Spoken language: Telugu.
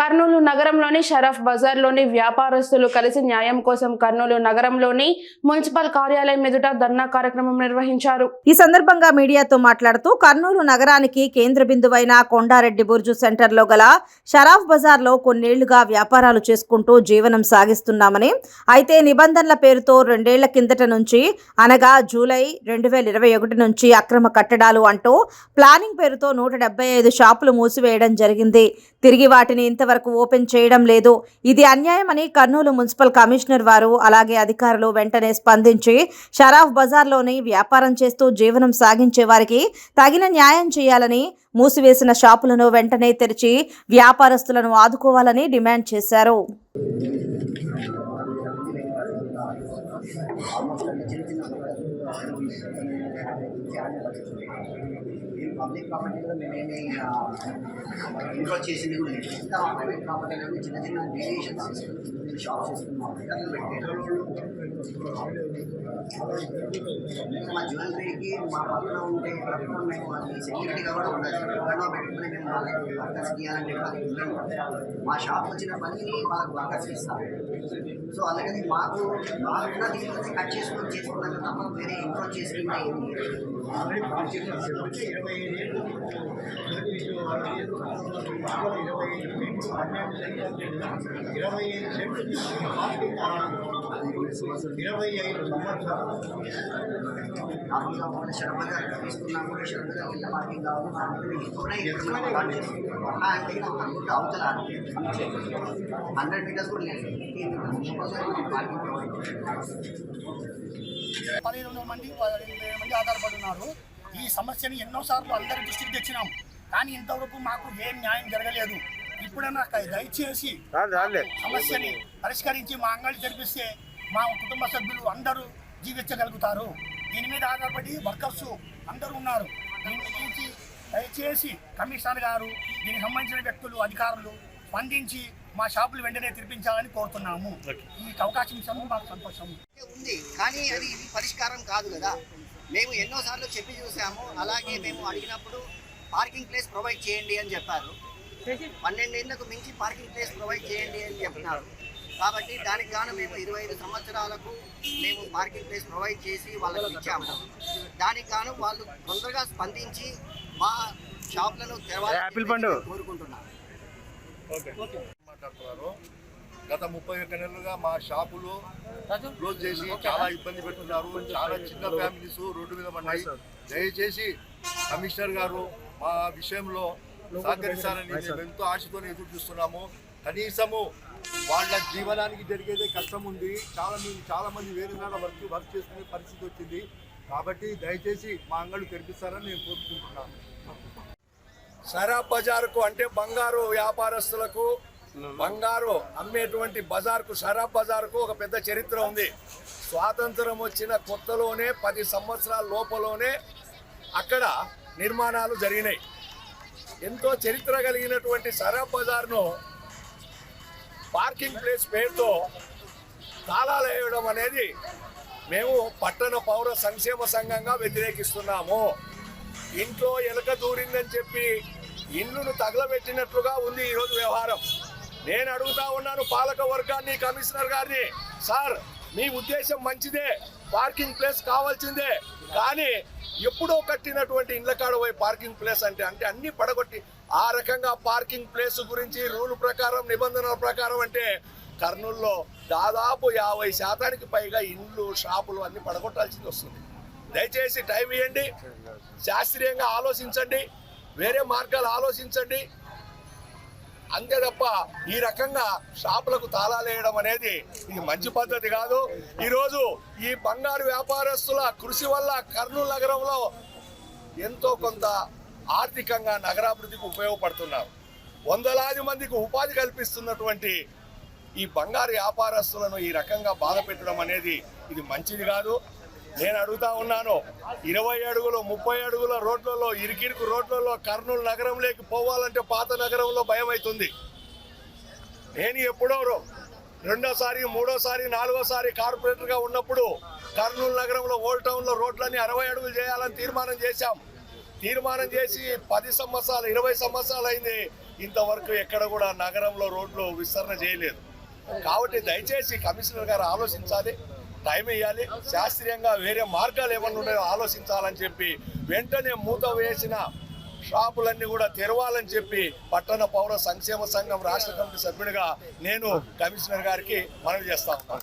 కర్నూలు నగరంలోని షరఫ్ బజార్లోని వ్యాపారస్తులు కలిసి న్యాయం కోసం కర్నూలు నగరంలోని మున్సిపల్ కార్యాలయం ఎదుట ధర్నా కార్యక్రమం నిర్వహించారు. ఈ సందర్భంగా మీడియాతో మాట్లాడుతూ కర్నూలు నగరానికి కేంద్ర బిందువైన కొండారెడ్డి బుర్జు సెంటర్లో గల షరాఫ్ బజార్లో కొన్నేళ్ళుగా వ్యాపారాలు చేసుకుంటూ జీవనం సాగిస్తున్నామని అయితే నిబంధనల పేరుతో రెండేళ్ళ కిందట నుంచి అనగా జూలై రెండు వేల ఇరవై ఒకటి నుంచి అక్రమ కట్టడాలు అంటూ ప్లానింగ్ పేరుతో నూట డెబ్బై ఐదు షాపులు మూసివేయడం జరిగింది. తిరిగి వాటిని ఇంతవరకు ఓపెన్ చేయడం లేదు. ఇది అన్యాయమని కర్నూలు మున్సిపల్ కమిషనర్ వారు అలాగే అధికారులు వెంటనే స్పందించి షరాఫ్ బజార్లోని వ్యాపారం చేస్తూ జీవనం సాగించే వారికి తగిన న్యాయం చేయాలని మూసివేసిన షాపులను వెంటనే తెరిచి వ్యాపారస్తులను ఆదుకోవాలని డిమాండ్ చేశారు. పబ్లిక్ ప్రాపర్టీలో మేమేమి ఇంట్రోల్ చేసింది కూడా లేదు. ఇంకా ప్రైవేట్ ప్రాపర్టీలో చిన్న చిన్న వేరియేషన్స్ షాప్స్ చేసుకున్నాం మా జ్యువెలరీకి మా పక్కన ఉంటే పక్కన మేము అది సెక్యూరిటీగా కూడా ఉండాలి ఎక్కడో పెట్టుకుని మేము వాళ్ళకి వర్కర్స్ ఇవ్వాలంటే అది ఇవ్వలేము. మా షాప్ వచ్చిన పనిని వాళ్ళకి వర్కర్స్ ఇస్తాం సో అందుకని మాకు మాకున్న దీంట్లో కట్ చేసుకొని చేసుకున్నాక తప్ప వేరే ఇంట్రోల్ చేసుకున్నా ఏమి లేదు. ఇరవై ఐదు సెంట్లు ఇరవై ఐదు సంవత్సరాలు కింద పార్కింగ్ కావాలి అంటే హండ్రెడ్ మీటర్స్ కూడా లేదు పార్కింగ్ ప్రొవైడ్ పదిహేను వందల మంది పదిహేను మంది ఆధారపడి ఉన్నారు ఈ సమస్యని ఎన్నోసార్లు అందరి దృష్టికి తెచ్చినాం. కానీ ఇంతవరకు మాకు ఏం న్యాయం జరగలేదు. ఇప్పుడైనా దయచేసి సమస్యని పరిష్కరించి మా అంగడి జరిపిస్తే మా కుటుంబ సభ్యులు అందరూ జీవించగలుగుతారు. దీని మీద ఆధారపడి వర్కర్స్ అందరూ ఉన్నారు. దీని గురించి దయచేసి కమిషనర్ గారు దీనికి సంబంధించిన వ్యక్తులు అధికారులు స్పందించి మా షాపులు వెంటనే తెరిపించాలని కోరుతున్నాము. ఈ అవకాశం ఇచ్చాము మాకు సంతోషం ఉంది. కానీ అది ఇది పరిష్కారం కాదు కదా. మేము ఎన్నోసార్లు చెప్పి చూసాము. అలాగే మేము అడిగినప్పుడు పార్కింగ్ ప్లేస్ ప్రొవైడ్ చేయండి అని చెప్పారు. పన్నెండేళ్ళకు మించి పార్కింగ్ ప్లేస్ ప్రొవైడ్ చేయండి అని చెప్తున్నారు కాబట్టి దానికి గాను మేము ఇరవై ఐదు సంవత్సరాలకు మేము పార్కింగ్ ప్లేస్ ప్రొవైడ్ చేసి వాళ్ళకి ఇచ్చాము. దానికి గాను వాళ్ళు తొందరగా స్పందించి మా షాప్లను తెరవాలి కోరుకుంటున్నాను మాట్లాడుతున్నారు. గత ముప్పై ఒక్క నెలలుగా మా షాపులు క్లోజ్ చేసి చాలా ఇబ్బంది పెడుతున్నారు. చాలా చిన్న ఫ్యామిలీస్ రోడ్డు మీద పడినాయి దయచేసి కమిషనర్ గారు మా విషయంలో సహకరిస్తారని మేము ఎంతో ఆశతో ఎదురు చూస్తున్నాము. కనీసము వాళ్ళ జీవనానికి జరిగేదే కష్టం ఉంది చాలా మీరు చాలామంది వేరే నాడ వర్క్ వర్క్ చేసుకునే పరిస్థితి వచ్చింది. కాబట్టి దయచేసి మా అంగళ్ళు తెరిపిస్తారని నేను కోరుకుంటున్నాను సరాబ్ బజార్కు అంటే బంగారు వ్యాపారస్తులకు బంగారు అమ్మేటువంటి బజార్కు షరాబ్ బజార్కు ఒక పెద్ద చరిత్ర ఉంది. స్వాతంత్రం వచ్చిన కొత్తలోనే పది సంవత్సరాల లోపలోనే అక్కడ నిర్మాణాలు జరిగినాయి. ఎంతో చరిత్ర కలిగినటువంటి షరాబ్ బజార్ను పార్కింగ్ ప్లేస్ పేరుతో తాళాలు వేయడం అనేది మేము పట్టణ పౌర సంక్షేమ సంఘంగా వ్యతిరేకిస్తున్నాము. ఇంట్లో ఎలక దూరిందని చెప్పి ఇల్లును తగలబెట్టినట్లుగా ఉంది ఈరోజు వ్యవహారం. నేను అడుగుతా ఉన్నాను పాలక వర్గాన్ని కమిషనర్ గారిని సార్ మీ ఉద్దేశం మంచిదే పార్కింగ్ ప్లేస్ కావాల్సిందే కానీ ఎప్పుడో కట్టినటువంటి ఇండ్ల కాడ పోయి పార్కింగ్ ప్లేస్ అంటే అంటే అన్ని పడగొట్టి ఆ రకంగా పార్కింగ్ ప్లేస్ గురించి రూల్ ప్రకారం నిబంధనల ప్రకారం అంటే కర్నూల్లో దాదాపు యాభై శాతానికి పైగా ఇండ్లు షాపులు అన్ని పడగొట్టాల్సింది వస్తుంది. దయచేసి టైం ఇవ్వండి శాస్త్రీయంగా ఆలోచించండి. వేరే మార్గాలు ఆలోచించండి. అంతే తప్ప ఈ రకంగా షాపులకు తాళాలేయడం అనేది ఇది మంచి పద్ధతి కాదు. ఈరోజు ఈ బంగారు వ్యాపారస్తుల కృషి వల్ల కర్నూలు నగరంలో ఎంతో కొంత ఆర్థికంగా నగరాభివృద్ధికి ఉపయోగపడుతున్నారు. వందలాది మందికి ఉపాధి కల్పిస్తున్నటువంటి ఈ బంగారు వ్యాపారస్తులను ఈ రకంగా బాధ పెట్టడం అనేది ఇది మంచిది కాదు. నేను అడుగుతా ఉన్నాను ఇరవై అడుగులు ముప్పై అడుగుల రోడ్లలో ఇరికిరుకు రోడ్లలో కర్నూలు నగరంలోకి పోవాలంటే పాత నగరంలో భయం అవుతుంది నేను ఎప్పుడో రో- రెండోసారి మూడోసారి నాలుగోసారి కార్పొరేటర్గా ఉన్నప్పుడు కర్నూలు నగరంలో ఓల్డ్ టౌన్లో రోడ్లన్నీ అరవై అడుగులు చేయాలని తీర్మానం చేశాం. తీర్మానం చేసి పది సంవత్సరాలు ఇరవై సంవత్సరాలు అయింది. ఇంతవరకు ఎక్కడ కూడా నగరంలో రోడ్లు విస్తరణ చేయలేదు. కాబట్టి దయచేసి కమిషనర్ గారు ఆలోచించాలి టైం ఇవ్వాలి శాస్త్రీయంగా వేరే మార్గాలు ఏమన్నా ఉన్నాయో ఆలోచించాలని చెప్పి వెంటనే మూత వేసిన షాపులన్నీ కూడా తెరవాలని చెప్పి పట్టణ పౌర సంక్షేమ సంఘం రాష్ట్ర కమిటీ సభ్యుడిగా నేను కమిషనర్ గారికి మనవి చేస్తా ఉన్నాను.